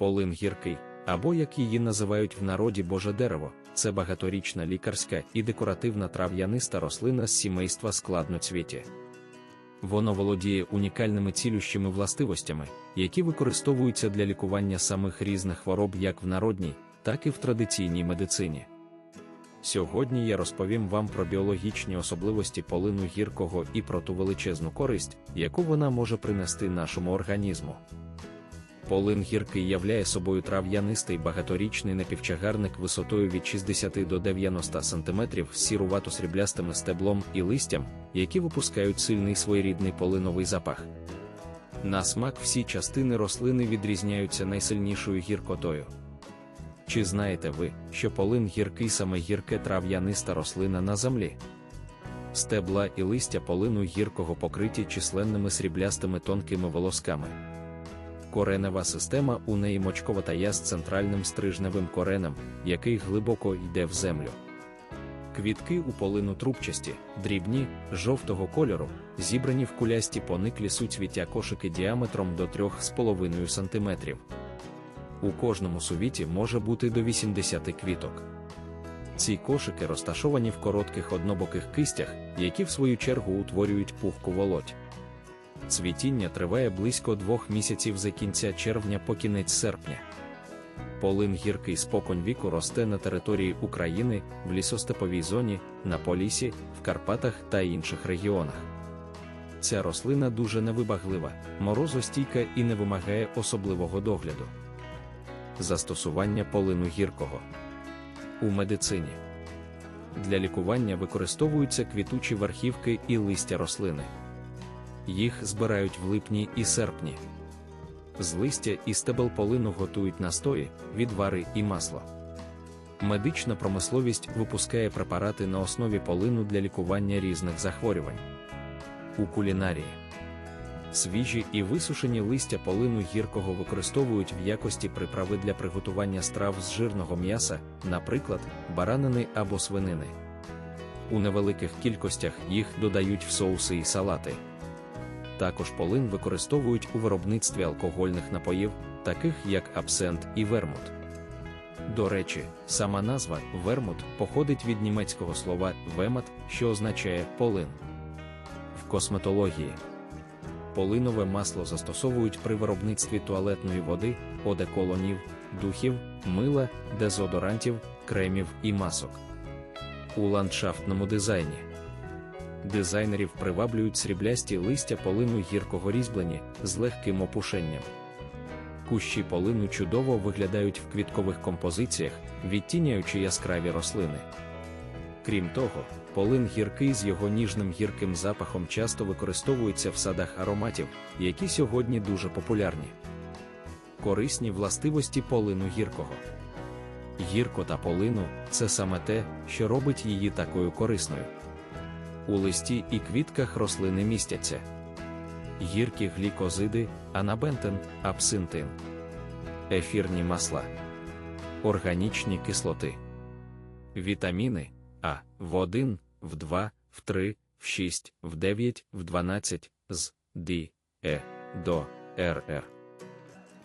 Полин гіркий, або як її називають в народі Боже дерево, це багаторічна лікарська і декоративна трав'яниста рослина з сімейства складноцвіті. Воно володіє унікальними цілющими властивостями, які використовуються для лікування самих різних хвороб як в народній, так і в традиційній медицині. Сьогодні я розповім вам про біологічні особливості полину гіркого і про ту величезну користь, яку вона може принести нашому організму. Полин гіркий являє собою трав'янистий багаторічний напівчагарник висотою від 60 до 90 см сірувато-сріблястим стеблом і листям, які випускають сильний своєрідний полиновий запах. На смак всі частини рослини відрізняються найсильнішою гіркотою. Чи знаєте ви, що полин гіркий саме гірке трав'яниста рослина на землі? Стебла і листя полину гіркого покриті численними сріблястими тонкими волосками. Коренева система у неї мочковата з центральним стрижневим коренем, який глибоко йде в землю. Квітки у полину трубчасті, дрібні, жовтого кольору, зібрані в кулясті пониклі суцвіття кошики діаметром до 3,5 см. У кожному сувіті може бути до 80 квіток. Ці кошики розташовані в коротких однобоких кистях, які в свою чергу утворюють пухку волоть. Цвітіння триває близько двох місяців за кінця червня по кінець серпня. Полин гіркий споконь віку росте на території України, в лісостеповій зоні, на Полісі, в Карпатах та інших регіонах. Ця рослина дуже невибаглива, морозостійка і не вимагає особливого догляду. Застосування полину гіркого у медицині для лікування використовуються квітучі верхівки і листя рослини. Їх збирають в липні і серпні. З листя і стебел полину готують настої, відвари і масло. Медична промисловість випускає препарати на основі полину для лікування різних захворювань. У кулінарії свіжі і висушені листя полину гіркого використовують в якості приправи для приготування страв з жирного м'яса, наприклад, баранини або свинини. У невеликих кількостях їх додають в соуси і салати. Також полин використовують у виробництві алкогольних напоїв, таких як абсент і вермут. До речі, сама назва вермут походить від німецького слова вемат, що означає полин. В косметології полинове масло застосовують при виробництві туалетної води, одеколонів, духів, мила, дезодорантів, кремів і масок. У ландшафтному дизайні дизайнерів приваблюють сріблясті листя полину гіркого різьблені з легким опушенням. Кущі полину чудово виглядають в квіткових композиціях, відтіняючи яскраві рослини. Крім того, полин гіркий з його ніжним гірким запахом часто використовується в садах ароматів, які сьогодні дуже популярні. Корисні властивості полину гіркого. Гірко та полину це саме те, що робить її такою корисною. У листі і квітках рослини містяться. Гіркі глікозиди, анабентин, апсинтин, ефірні масла, органічні кислоти, вітаміни А в 1, в 2, в 3, в 6, в 9, в 12, з Д, Е, до РР,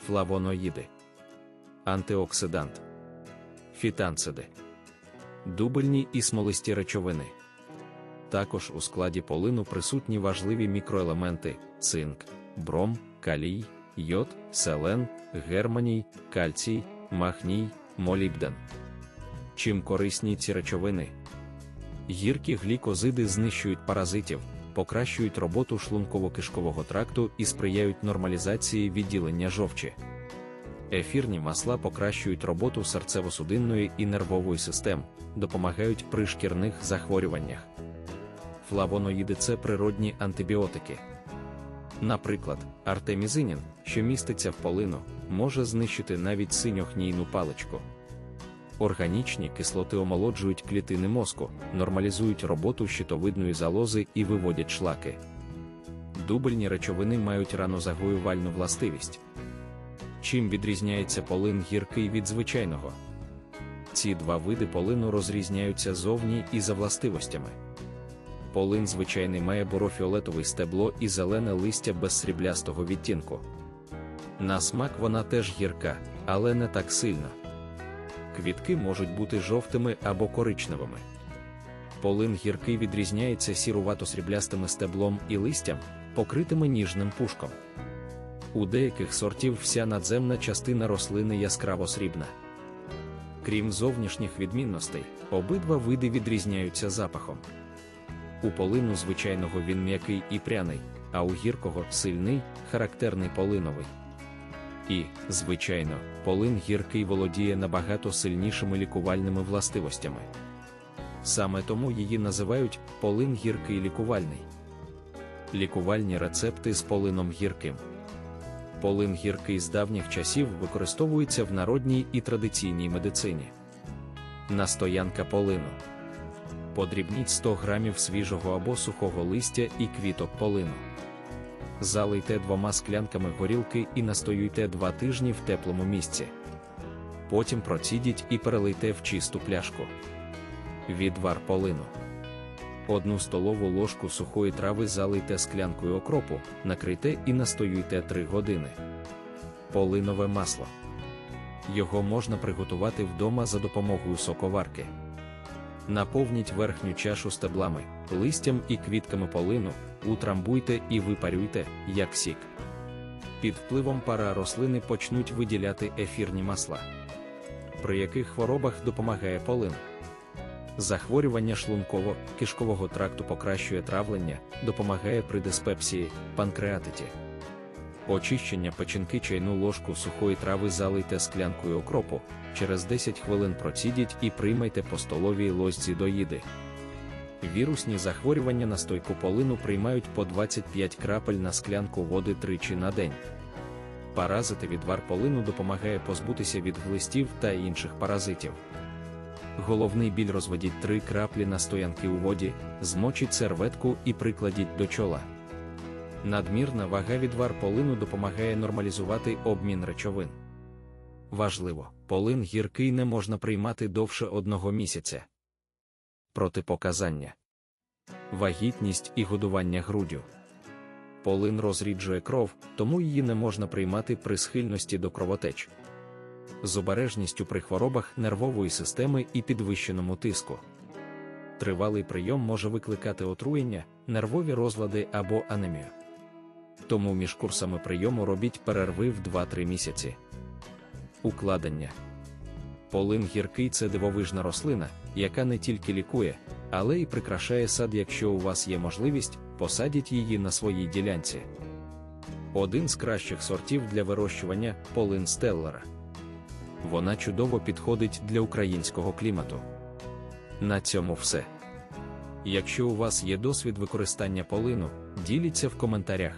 флавоноїди, антиоксидант, фітанциди, дубельні і смолисті речовини. Також у складі полину присутні важливі мікроелементи: цинк, бром, калій, йод, селен, германій, кальцій, магній, молібден. Чим корисні ці речовини? Гіркі глікозиди знищують паразитів, покращують роботу шлунково-кишкового тракту і сприяють нормалізації відділення жовчі. Ефірні масла покращують роботу серцево-судинної і нервової систем, допомагають при шкірних захворюваннях флавоноїди це природні антибіотики. Наприклад, артемізинін, що міститься в полину, може знищити навіть синьохнійну паличку. Органічні кислоти омолоджують клітини мозку, нормалізують роботу щитовидної залози і виводять шлаки. Дубельні речовини мають ранозагоювальну властивість. Чим відрізняється полин гіркий від звичайного? Ці два види полину розрізняються зовні і за властивостями полин звичайний має бурофіолетове стебло і зелене листя без сріблястого відтінку. На смак вона теж гірка, але не так сильно. Квітки можуть бути жовтими або коричневими. Полин гіркий відрізняється сірувато-сріблястими стеблом і листям, покритими ніжним пушком. У деяких сортів вся надземна частина рослини яскраво срібна. Крім зовнішніх відмінностей, обидва види відрізняються запахом. У полину звичайного він м'який і пряний, а у гіркого сильний, характерний полиновий. І, звичайно, полин гіркий володіє набагато сильнішими лікувальними властивостями. Саме тому її називають полин гіркий лікувальний. Лікувальні рецепти з полином гірким. Полин гіркий з давніх часів використовується в народній і традиційній медицині. Настоянка полину. Подрібніть 100 грамів свіжого або сухого листя і квіток полину. Залийте двома склянками горілки і настоюйте два тижні в теплому місці. Потім процідіть і перелийте в чисту пляшку. Відвар полину. Одну столову ложку сухої трави залийте склянкою окропу, накрийте і настоюйте 3 години. Полинове масло. Його можна приготувати вдома за допомогою соковарки. Наповніть верхню чашу стеблами, листям і квітками полину, утрамбуйте і випарюйте, як сік. Під впливом пара рослини почнуть виділяти ефірні масла. При яких хворобах допомагає полин? Захворювання шлунково-кишкового тракту покращує травлення, допомагає при диспепсії, панкреатиті. Очищення печінки чайну ложку сухої трави залийте склянкою окропу, через 10 хвилин процідіть і приймайте по столовій ложці до їди. Вірусні захворювання на стойку полину приймають по 25 крапель на склянку води тричі на день. Паразити відвар полину допомагає позбутися від глистів та інших паразитів. Головний біль розведіть 3 краплі настоянки у воді, змочіть серветку і прикладіть до чола. Надмірна вага відвар полину допомагає нормалізувати обмін речовин. Важливо, полин гіркий не можна приймати довше одного місяця. Протипоказання вагітність і годування груддю. Полин розріджує кров, тому її не можна приймати при схильності до кровотеч. З обережністю при хворобах нервової системи і підвищеному тиску. Тривалий прийом може викликати отруєння, нервові розлади або анемію. Тому між курсами прийому робіть перерви в 2-3 місяці. Укладення Полин гіркий це дивовижна рослина, яка не тільки лікує, але й прикрашає сад, якщо у вас є можливість, посадіть її на своїй ділянці. Один з кращих сортів для вирощування полин стеллера. Вона чудово підходить для українського клімату. На цьому все. Якщо у вас є досвід використання полину, діліться в коментарях.